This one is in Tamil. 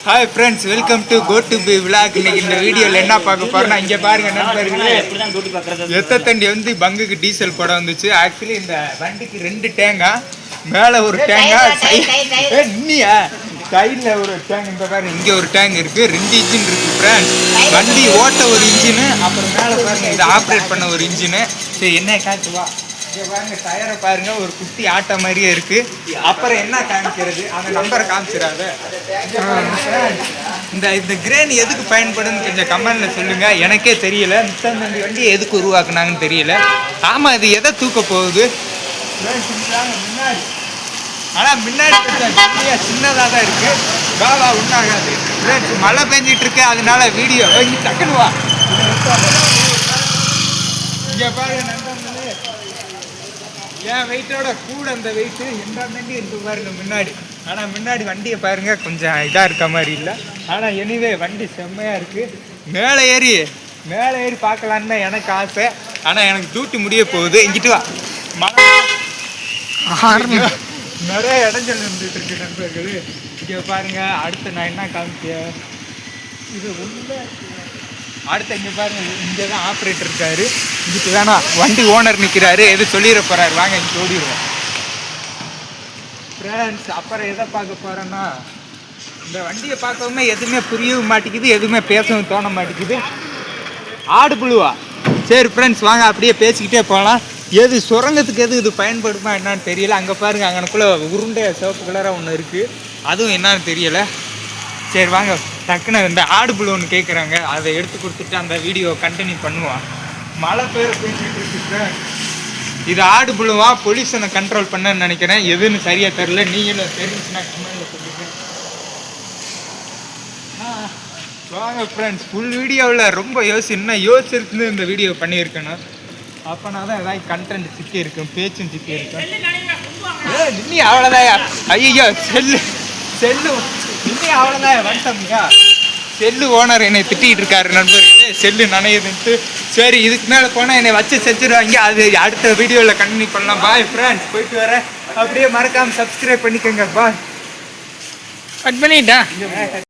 Hi friends welcome to go to B vlog இன்னைக்கு இந்த வீடியோவில் என்ன பார்க்க போறோம்னா இங்கே பாருங்க நண்பர்களே. எத்த தண்டி வந்து பங்குக்கு டீசல் போட வந்துச்சு. ஆக்சுவலி இந்த வண்டிக்கு ரெண்டு டேங்கா மேலே ஒரு டேங்கா இன்னியா சைடில் ஒரு டேங்க் இந்த பாருங்க இங்கே ஒரு டேங்க் இருக்கு. ரெண்டு இன்ஜின் இருக்கு ஃப்ரெண்ட்ஸ் வண்டி ஓட்ட ஒரு இன்ஜினு அப்புறம் மேலே பாருங்க இதை ஆப்ரேட் பண்ண ஒரு இன்ஜினு சரி என்ன காட்டு வா. இங்க பாருங்க டயரை பாருங்க ஒரு குட்டி ஆட்ட மாதிரியே இருக்கு. அப்புறம் என்ன காமிக்கிறது? அந்த நம்பரை காமிச்சிடாத. இந்த இந்த கிரேன் எதுக்கு பயன்படுன்னு கொஞ்சம் கமெண்ட்ல சொல்லுங்க. எனக்கே தெரியல. மித்தம் வண்டி வண்டி எதுக்கு உருவாக்குனாங்கன்னு தெரியல. ஆமா இது எதை தூக்க போகுது? முன்னாடி ஆனா முன்னாடி கொஞ்சம் கம்மியா சின்னதா தான் இருக்கு. உண்ணாகாது Friends, மழை பெஞ்சிட்டு இருக்கு அதனால வீடியோ இங்க டக்குனு வா. இங்க பாருங்க நண்பர்களே. என் வெயிட்டோட கூட அந்த வெயிட்டு வண்டி இருக்கு பாருங்க முன்னாடி. ஆனால் முன்னாடி வண்டியை பாருங்க கொஞ்சம் இதாக இருக்க மாதிரி இல்லை. ஆனால் எனிவே வண்டி செம்மையாக இருக்கு. மேலே ஏறி மேலே ஏறி பார்க்கலான்னு தான் எனக்கு ஆசை. ஆனால் எனக்கு டியூட்டி முடிய போகுது. இங்கிட்டு வா. நிறைய இடைஞ்சல் இருந்துட்டு இருக்கு நண்பர்களே. இங்கே பாருங்க அடுத்து நான் என்ன காமிச்சேன் இது உள்ள அடுத்து இங்கே பாருங்க இங்கே தான் ஆப்ரேட்டர் இருக்காரு. இதுக்கு வேணாம் வண்டி ஓனர் நிற்கிறாரு எது சொல்லிட போறாரு? வாங்க இங்கே ஓடிடுவோம். ஃப்ரெண்ட்ஸ் அப்புறம் எதை பார்க்க போறேன்னா இந்த வண்டியை பார்க்கவுமே எதுவுமே புரியவும் மாட்டேங்குது எதுவுமே பேசவும் தோண மாட்டேங்குது. ஆடு புழுவா? சரி ஃப்ரெண்ட்ஸ் வாங்க அப்படியே பேசிக்கிட்டே போகலாம் எது சுரங்கத்துக்கு எது இது பயன்படுமா என்னன்னு தெரியல. அங்கே பாருங்க அங்கனக்குள்ளே உருண்டை சிவப்பு கலராக ஒன்று இருக்குது அதுவும் என்னன்னு தெரியலை. சரி வாங்க. டக்குன்னு இந்த ஆடு புழு ஒன்று கேட்குறாங்க அதை எடுத்து கொடுத்துட்டு அந்த வீடியோ கண்டினியூ பண்ணுவான். மழை பேர் இருக்கு சார் இது ஆடு புழுவா? பொல்யூஷனை கண்ட்ரோல் பண்ணன்னு நினைக்கிறேன். எதுன்னு சரியாக தெரில நீங்களும் தெரிஞ்சுச்சுன்னா கமெண்ட்ல சொல்லுங்க. ஆ, வாங்க ஃப்ரெண்ட்ஸ் ஃபுல் வீடியோவில் ரொம்ப யோசி இன்னும் யோசிச்சிருந்து இந்த வீடியோ பண்ணியிருக்கணும் அப்போனா தான் ஏதாவது கண்டென்ட் சிக்கி இருக்கும் பேச்சும் சிக்கி இருக்கும். ஏய், நின்னி அவ்வளோதான் ஐயோ செல்லு செல்லு. நின்னி அவ்வளோதான் வந்துட்டோம்யா செல்லு ஓனர் என்னை திட்டிகிட்டு இருக்காரு நண்பர்களே. செல்லு நனையுதுன்ட்டு. சரி இதுக்கு மேலே போனால் என்னை வச்சு செஞ்சிருவாங்க. அது அடுத்த வீடியோவில் கண்டினியூ பண்ணலாம். பாய் ஃப்ரெண்ட்ஸ் போயிட்டு வரேன். அப்படியே மறக்காமல் சப்ஸ்கிரைப் பண்ணிக்கோங்க. பாய் கட் பண்ணிட்டா?